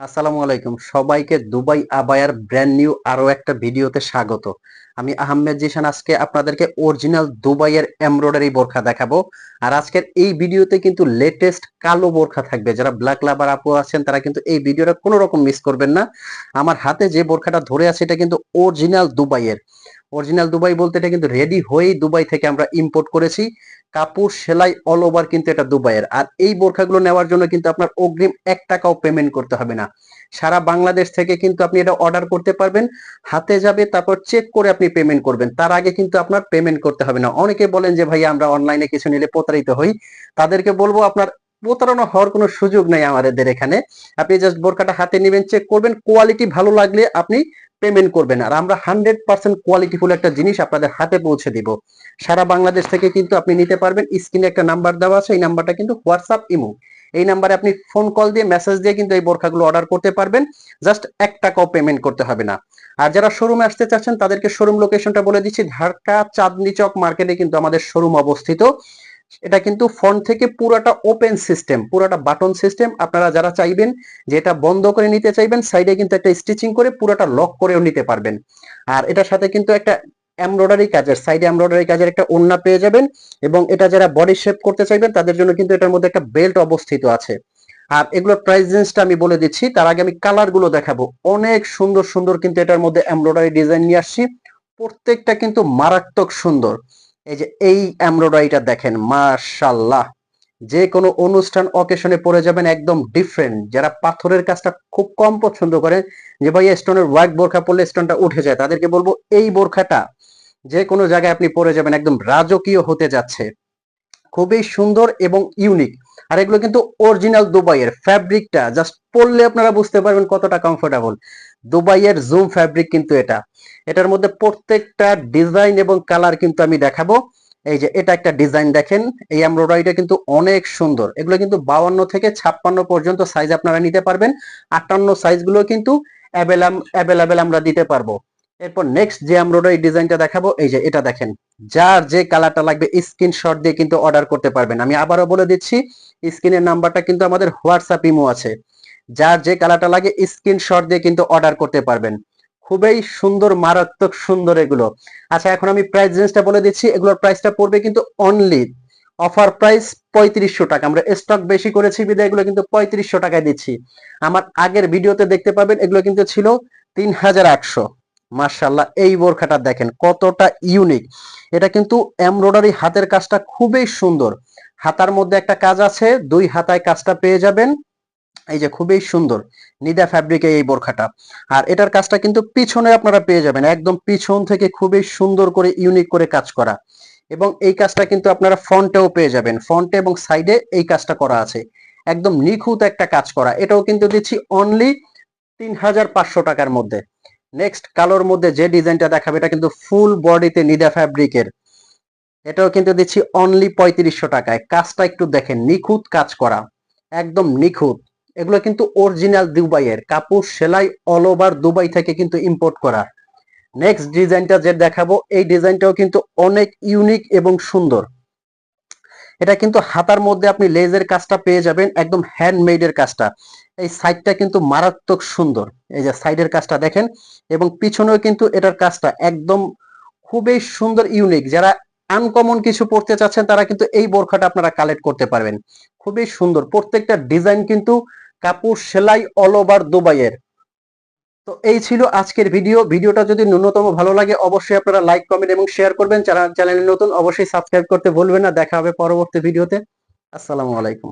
আসসালামু আলাইকুম। সবাইকে দুবাই আবায়ার ব্র্যান্ড নিউ আরও একটা ভিডিওতে স্বাগত। আমি আহমেদ জিশান, আজকে আপনাদেরকে অরিজিনাল দুবাইয়ের এমব্রয়ডারি বোরখা দেখাবো। আর আজকের এই ভিডিওতে কিন্তু লেটেস্ট কালো বোরখা থাকবে। যারা ব্ল্যাক লাভার আপু আছেন, তারা কিন্তু এই ভিডিওটা কোনো রকম মিস করবেন না। আমার হাতে যে বোরখাটা ধরে আছে, এটা কিন্তু অরিজিনাল দুবাইয়ের। অরিজিনাল দুবাই বলতে এটা কিন্তু রেডি হয়েই দুবাই থেকে আমরা ইম্পোর্ট করেছি। কাপড় সেলাই অল ওভার কিন্তু এটা দুবাইয়ের। আর এই বোরখাগুলো নেওয়ার জন্য কিন্তু আপনার অগ্রিম এক টাকাও পেমেন্ট করতে হবে না। সারা বাংলাদেশ থেকে কিন্তু আপনি এটা অর্ডার করতে পারবেন, হাতে যাবে, তারপর চেক করে আপনি পেমেন্ট করবেন। তার আগে কিন্তু আপনার পেমেন্ট করতে হবে না। অনেকে বলেন যে, ভাই, আমরা অনলাইনে কিছু নিলে প্রতারিত হই। তাদেরকে বলব, আপনার প্রতারণা হওয়ার কোনো সুযোগ নেই আমাদের এখানে। আপনি জাস্ট বোরকাটা হাতে নেবেন চেক করবেন। কোয়ালিটি ভালো লাগলে আপনি পেমেন্ট করবেন আর আমরা হান্ড্রেড পার্সেন্ট কোয়ালিটিফুল একটা জিনিস আপনাদের হাতে পৌঁছে দিব। সারা বাংলাদেশ থেকে কিন্তু আপনি নিতে পারবেন। স্ক্রিনে একটা নাম্বার দেওয়া আছে, এই নাম্বারটা কিন্তু হোয়াটসঅ্যাপ ইমো এই নাম্বারে আপনি ফোন কল দিয়ে মেসেজ দিয়ে কিন্তু এই বোরখাগুলো অর্ডার করতে পারবেন। জাস্ট এক টাকাও পেমেন্ট করতে হবে না। আর যারা শোরুমে আসতে চাচ্ছেন, তাদেরকে শোরুম লোকেশনটা বলে দিচ্ছি। ঢাকা, চাঁদনি চক মার্কেটে কিন্তু আমাদের শোরুম অবস্থিত। এটা কিন্তু ফ্রন্ট থেকে পুরোটা ওপেন সিস্টেম, পুরোটা বাটন সিস্টেম। আপনারা যারা চাইবেন যে এটা বন্ধ করে নিতে চাইবেন, সাইডে কিন্তু একটা স্টিচিং করে পুরোটা লক করেও নিতে পারবেন। আর এটার সাথে কিন্তু একটা এমব্রয়ডারি কাজের, সাইডে এমব্রয়ডারি কাজের একটা ওন্না পেয়ে যাবেন এবং এটা যারা বডি শেপ করতে চাইবেন, তাদের জন্য কিন্তু এটার মধ্যে একটা বেল্ট অবস্থিত আছে। আর এগুলোর প্রাইস রেঞ্জটা আমি বলে দিচ্ছি, তার আগে আমি কালারগুলো দেখাবো। অনেক সুন্দর সুন্দর কিন্তু এটার মধ্যে এমব্রয়ডারি ডিজাইন নিয়ে আসছি। প্রত্যেকটা কিন্তু মারাত্মক সুন্দর। এই যে এই এমব্রয়ডারিটা দেখেন মাশাল্লাহ যে কোনো অনুষ্ঠান অকেশনে পরে যাবেন একদম ডিফারেন্ট যারা পাথরের কাজটা খুব কম পছন্দ করেন, যে ভাই স্টোনের ওয়ার্ক বোরখা পরলে স্টোনটা উঠে যায়, তাদেরকে বলব এই বোরখাটা। যে কোনো জায়গায় আপনি পরে যাবেন, একদম রাজকীয় হতে যাচ্ছে। খুবই সুন্দর এবং ইউনিক আর এগুলো কিন্তু অরিজিনাল দুবাইয়ের ফ্যাব্রিকটা জাস্ট পরলে আপনারা বুঝতে পারবেন কতটা কমফোর্টেবল দুবাইয়ের জুম ফ্যাব্রিক কিন্তু এটা। এটার মধ্যে প্রত্যেকটা ডিজাইন এবং কালার কিন্তু আমি দেখাবো। এই যে এটা একটা ডিজাইন দেখেন, এই এমব্রয়ডারিটা কিন্তু অনেক সুন্দর। এগুলো কিন্তু বাউান্ন থেকে ছাপ্পান্ন পর্যন্ত সাইজ আপনারা নিতে পারবেন। আটান্ন সাইজগুলো কিন্তু অ্যাভেলেবেল আমরা দিতে পারব। এরপর নেক্সট যে এমব্রয়ডারি ডিজাইনটা দেখাবো, এই যে এটা দেখেন। যার যে কালারটা লাগবে স্ক্রিনশট দিয়ে কিন্তু অর্ডার করতে পারবেন। আমি আবারও বলে দিচ্ছি স্ক্রিনের নাম্বারটা কিন্তু আমাদের হোয়াটসঅ্যাপ ইমো আছে। যার যে কালারটা লাগে স্ক্রিনশট দিয়ে কিন্তু অর্ডার করতে পারবেন। খুবই সুন্দর, মারাত্মক সুন্দর এগুলো। আচ্ছা এখন আমি প্রাইস রেঞ্জটা বলে দিচ্ছি। এগুলোর প্রাইসটা পড়বে কিন্তু অনলি অফার প্রাইস পঁয়ত্রিশশো টাকা। আমরা স্টক বেশি করেছি বিদায়, এগুলো কিন্তু পঁয়ত্রিশশো টাকায় দিচ্ছি। আমার আগের ভিডিওতে দেখতে পাবেন, এগুলো কিন্তু ছিল তিন হাজার আটশো। মার্শাল্লাহ এই বোরখাটা দেখেন, কতটা ইউনিক এটা কিন্তু এমব্রয়ডারি হাতের কাজটা খুবই সুন্দর। হাতার মধ্যে একটা কাজ আছে, দুই হাতায় কাজটা পেয়ে যাবেন। এই যে খুবই সুন্দর নিদা ফ্যাব্রিকে এই বোরখাটা। আর এটার কাজটা কিন্তু পিছনে আপনারা পেয়ে যাবেন, একদম পিছন থেকে খুবই সুন্দর করে ইউনিক করে কাজ করা। এবং এই কাজটা কিন্তু আপনারা ফ্রন্টেও পেয়ে যাবেন ফ্রন্টে এবং সাইডে এই কাজটা করা আছে। একদম নিখুঁত একটা কাজ করা। এটাও কিন্তু দিচ্ছি অনলি তিন হাজার পাঁচশো টাকার মধ্যে। নেক্সট কালোর মধ্যে যে ডিজাইনটা দেখাবে, এটা কিন্তু ফুল বডিতে নিদা ফ্যাব্রিকের এটাও কিন্তু দিচ্ছি অনলি পঁয়ত্রিশশো টাকায়। কাজটা একটু দেখেন, নিখুঁত কাজ করা। একদম নিখুঁত। এগুলো কিন্তু অরিজিনাল দুবাইয়ের। কাপড় সেলাই অল ওভার দুবাই থেকে কিন্তু ইম্পোর্ট করা। নেক্সট ডিজাইনটা যে দেখাবো, এই ডিজাইনটাও কিন্তু অনেক ইউনিক এবং সুন্দর। এটা কিন্তু হাতার মধ্যে আপনি লেজের কাজটা পেয়ে যাবেন, একদম হ্যান্ডমেডের কাজটা। এই সাইডটা কিন্তু মারাত্মক সুন্দর। এই যে সাইডের কাজটা দেখেন, এবং পিছনেও কিন্তু এটার কাজটা একদম খুবই সুন্দর ইউনিক যারা আনকমন কিছু পড়তে চাচ্ছেন, তারা কিন্তু এই বোরখাটা আপনারা কালেক্ট করতে পারবেন। খুবই সুন্দর। প্রত্যেকটা ডিজাইন কিন্তু কাপড় সেলাই অল ওভার দুবাইয়ের। তো এই ছিল আজকের ভিডিও। ভিডিওটা যদি ন্যূনতম ভালো লাগে, অবশ্যই আপনারা লাইক কমেন্ট এবং শেয়ার করবেন। চ্যানেল নতুন, অবশ্যই সাবস্ক্রাইব করতে ভুলবেন না। দেখা হবে পরবর্তী ভিডিওতে। আসসালামু আলাইকুম।